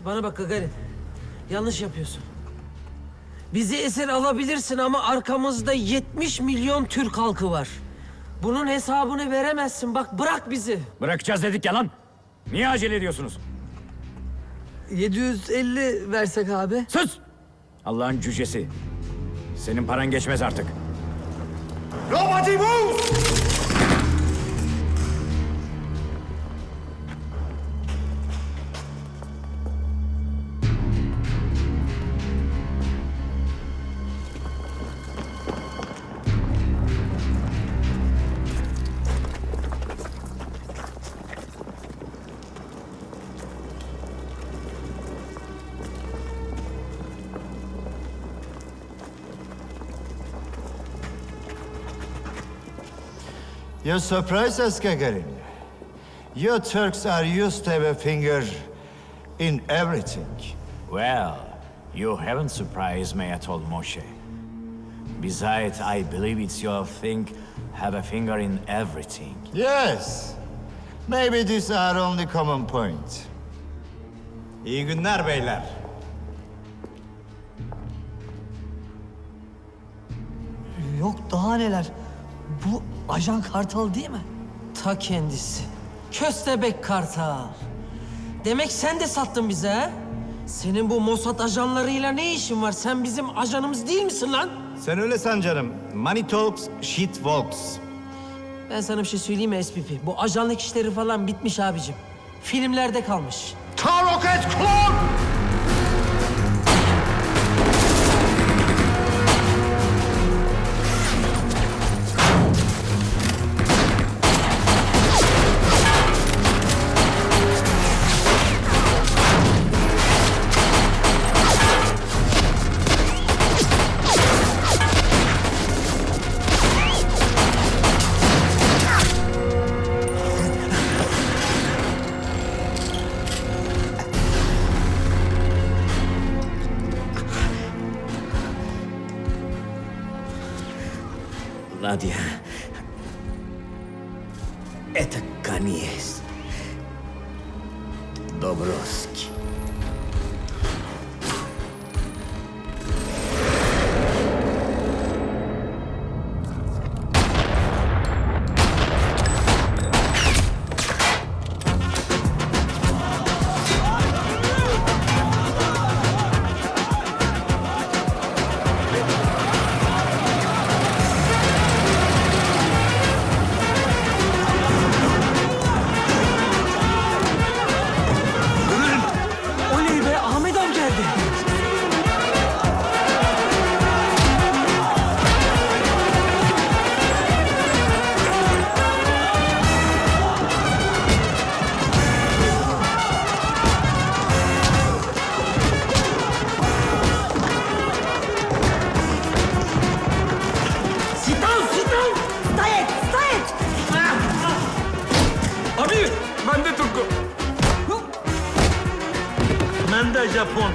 Şş, bana bak Gagarin. Yanlış yapıyorsun. Bizi esir alabilirsin ama arkamızda 70 milyon Türk halkı var. Bunun hesabını veremezsin. Bak bırak bizi. Bırakacağız dedik ya lan. Niye acele ediyorsunuz? 750 versek abi. Sus! Allah'ın cücesi. Senin paran geçmez artık. Nobody move! You're surprised us, Gagarin. You Turks are used to have a finger in everything. Well, you haven't surprised me at all, Moshe. Besides, I believe it's your thing, have a finger in everything. Yes. Maybe this is our only common point. İyi günler beyler. Yok daha neler. Bu ajan kartal değil mi? Ta kendisi. Köstebek Kartal. Demek sen de sattın bize ha? Senin bu Mossad ajanlarıyla ne işin var? Sen bizim ajanımız değil misin lan? Sen öyle san canım. Money talks, shit walks. Ben sana bir şey söyleyeyim mi SPP? Bu ajanlık işleri falan bitmiş abicim. Filmlerde kalmış. Taroket klon! Ладья. Это конец. Доброс. Japon.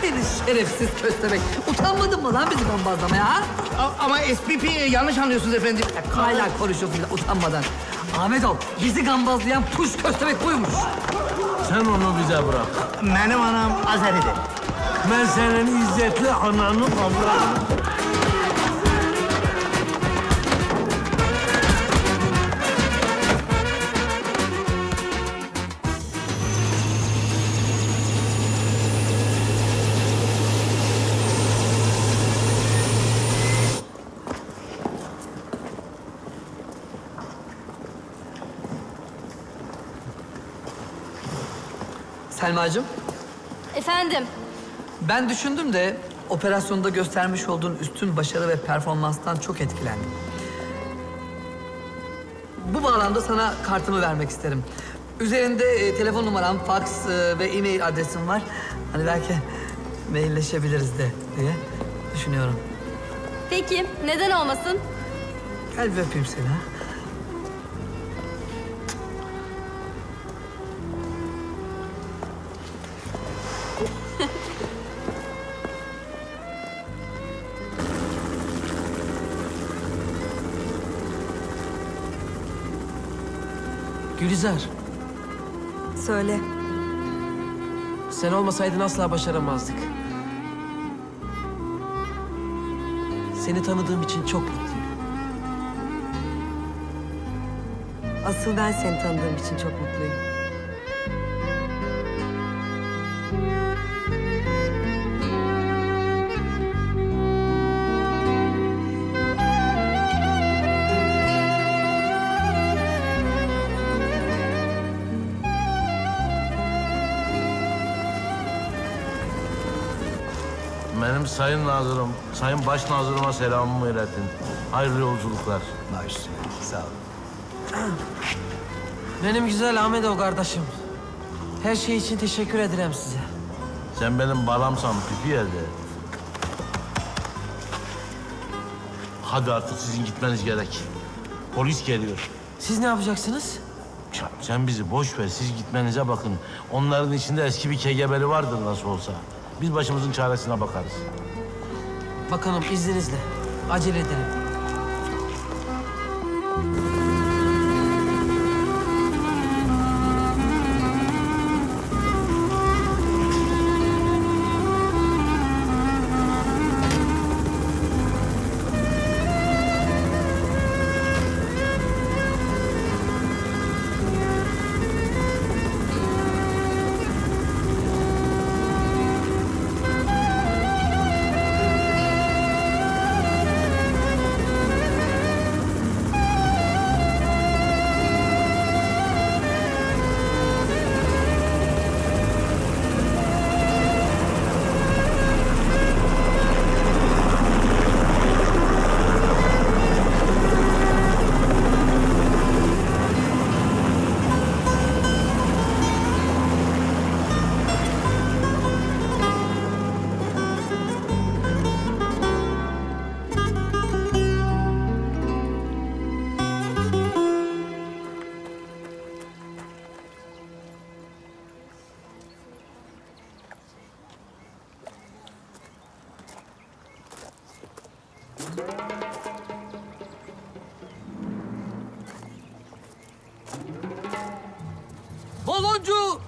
Seni şerefsiz köstebek. Utanmadın mı lan bizi bombazlamaya ha? Ama SPP yanlış anlıyorsunuz efendim. Hala konuşuyorsun ya utanmadan. Ahmet ol, bizi gambazlayan puş köstebek buymuş. Sen onu bize bırak. Benim anam Azeri'dir. Ben senin izzetli ananı avradım. Selma'cığım, Efendim, ben düşündüm de operasyonda göstermiş olduğun üstün başarı ve performanstan çok etkilendim. Bu bağlamda sana kartımı vermek isterim. Üzerinde e, telefon numaram, fax e, ve e-mail adresim var. Hani belki mailleşebiliriz de diye düşünüyorum. peki neden olmasın? Gel bir öpeyim seni ha. Gülizar, Söyle. sen olmasaydın asla başaramazdık. Seni tanıdığım için çok mutluyum. Asıl ben seni tanıdığım için çok mutluyum. Benim sayın nazırım, sayın baş nazırıma selamımı iletin. Hayırlı yolculuklar. Baş sağ ol. Benim güzel Ahmet o kardeşim. Her şey için teşekkür ederim size. Sen benim balamsan pipi yerde. Hadi artık sizin gitmeniz gerek. Polis geliyor. Siz ne yapacaksınız? Sen bizi boş ver, siz gitmenize bakın. Onların içinde eski bir KGB'li vardır nasıl olsa. Biz başımızın çaresine bakarız. Bakalım izninizle. Acele edelim. Baloncu!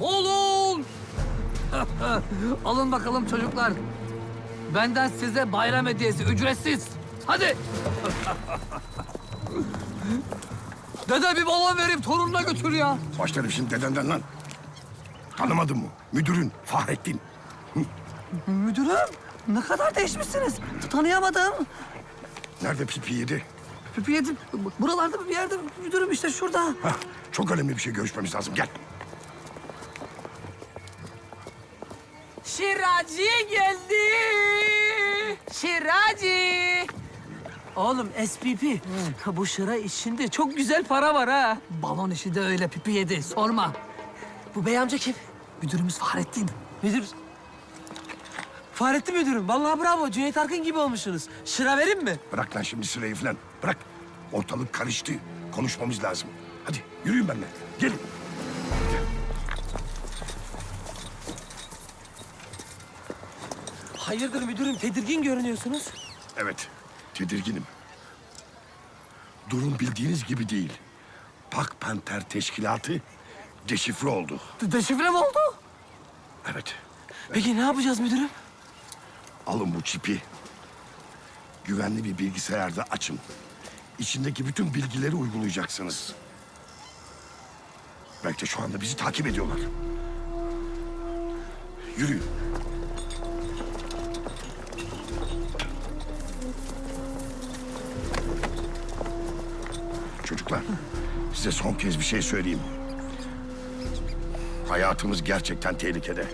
Balon! Alın bakalım çocuklar. Benden size bayram hediyesi ücretsiz. Hadi. Dede bir balon vereyim torununa götür ya. Başlarım şimdi dedenden lan. Tanımadın mı? Müdürün Fahrettin. Müdürüm ne kadar değişmişsiniz. Tanıyamadım. Nerede pipi yedi? Pipi yedim. Buralarda bir yerde müdürüm işte şurada. Hah, çok önemli bir şey görüşmemiz lazım. Gel. Şiraci geldi. Şiraci. Oğlum SPP. Bu şıra işinde çok güzel para var ha. Balon işi de öyle pipi yedi. Sorma. Bu bey amca kim? Müdürümüz Fahrettin. Müdür. Fahrettin müdürüm. Vallahi bravo. Cüneyt Arkın gibi olmuşsunuz. Şıra verin mi? Bırak lan şimdi sırayı falan. Bırak. Ortalık karıştı. Konuşmamız lazım. Hadi yürüyün benimle. Gelin. Hayırdır müdürüm? Tedirgin görünüyorsunuz. Evet. Tedirginim. Durum bildiğiniz gibi değil. Pak Panter Teşkilatı deşifre oldu. De- Deşifre mi oldu? Evet. Peki ne yapacağız müdürüm? Alın bu çipi. Güvenli bir bilgisayarda açın. İçindeki bütün bilgileri uygulayacaksınız. Belki de şu anda bizi takip ediyorlar. Yürüyün. Çocuklar, size son kez bir şey söyleyeyim. Hayatımız gerçekten tehlikede.